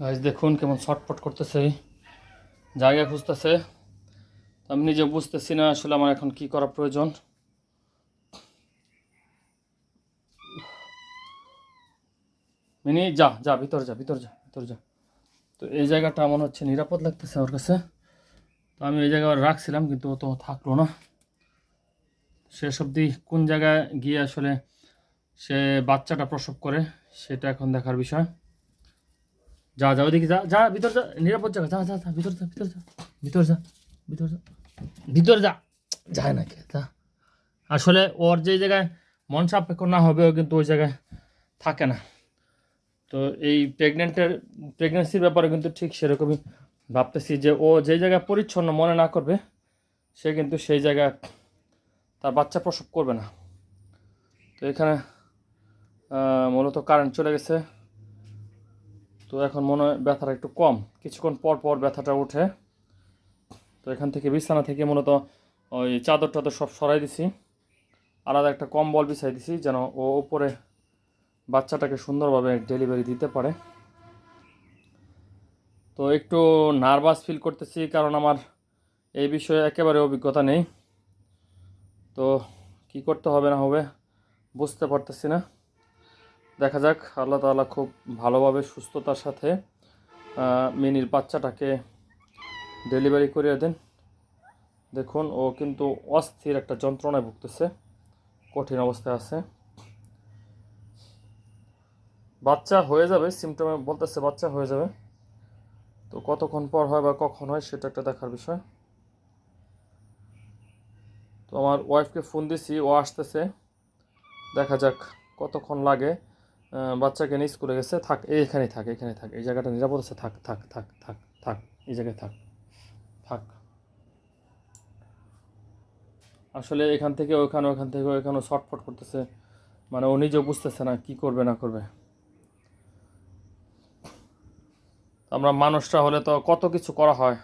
Guys দেখুন কেমন ছটফট করতেছে। জায়গা খুঁজতেছে। আমি নিজে বুঝতেছি না আসলে আমার এখন কি করা প্রয়োজন। মিনি, যা যা, ভিতরে যা ভিতরে যা ভিতরে যা। তো এই জায়গাটা মনে হচ্ছে নিরাপদ লাগতেছে ওর কাছে। তো আমি এই জায়গায় রাখছিলাম, কিন্তু তো থাকল না। শেষ অবধি কোন জায়গায় গিয়ে আসলে সে বাচ্চাটা প্রসব করে, সেটা এখন দেখার বিষয়। যা যা ওদিকে যা যা, ভিতর যা, নিরাপদ জায়গা, যা যা যা, ভিতর যা ভিতর যা ভিতর যা ভিতর যা ভিতর যা। যায় না কে, যা। আসলে ওর যে জায়গায় মন সাপেক্ষ না হবে ও কিন্তু ওই জায়গায় থাকে না। তো এই প্রেগনেন্টের প্রেগনেন্সির ব্যাপারে কিন্তু ঠিক সেরকমই ভাবতেছি যে ও যে জায়গায় পরিচ্ছন্ন মনে না করবে, সে কিন্তু সেই জায়গায় তার বাচ্চা প্রসব করবে না। তো এখানে মূলত কারেন্ট চলে গেছে। তো এখন মনে হয় ব্যথাটা একটু কম। কিছুক্ষণ পর পর ব্যথাটা ওঠে। তো এখান থেকে বিছানা থেকে মূলত ওই চাদর টাদর সব সরাই দিছি। আলাদা একটা কম্বল বিছাই দিছি যেন ও উপরে বাচ্চাটাকে সুন্দরভাবে ডেলিভারি দিতে পারে। তো একটু নার্ভাস ফিল করতেছি কারণ আমার এই বিষয়ে একেবারে অভিজ্ঞতা নেই। তো কি করতে হবে না হবে বুঝতে পারতেছি না। দেখা যাক, আল্লাহ তাআলা খুব ভালোভাবে সুস্থতার সাথে মিনির বাচ্চাটাকে ডেলিভারি করিয়ে দেন। দেখুন, ও কিন্তু অস্থির একটা যন্ত্রণায় ভুগতেছে, কঠিন অবস্থায় আছে। বাচ্চা হয়ে যাবে সিমটমে বলতেছে বাচ্চা হয়ে যাবে। তো কতক্ষণ পর হয় বা কখন হয়, সেটা একটা দেখার বিষয়। তো আমার ওয়াইফকে ফোন দিছি, ও আসতেছে। দেখা যাক কতক্ষণ লাগে। বাচ্চাকে নিয়ে স্কুলে গেছে, থাক, এইখানেই থাক এখানে থাক, এই জায়গাটা নিরাপদ আছে, থাক থাক থাক থাক থাক, এই জায়গায় থাক থাক। আসলে এখান থেকে ওখানে, ওখান থেকে ওখানে শর্টফট করতেছে মানে ও নিজেও বুঝতেছে না কি করবে, না করবে। আমরা মানুষরা হলে তো কত কিছু করা হয়।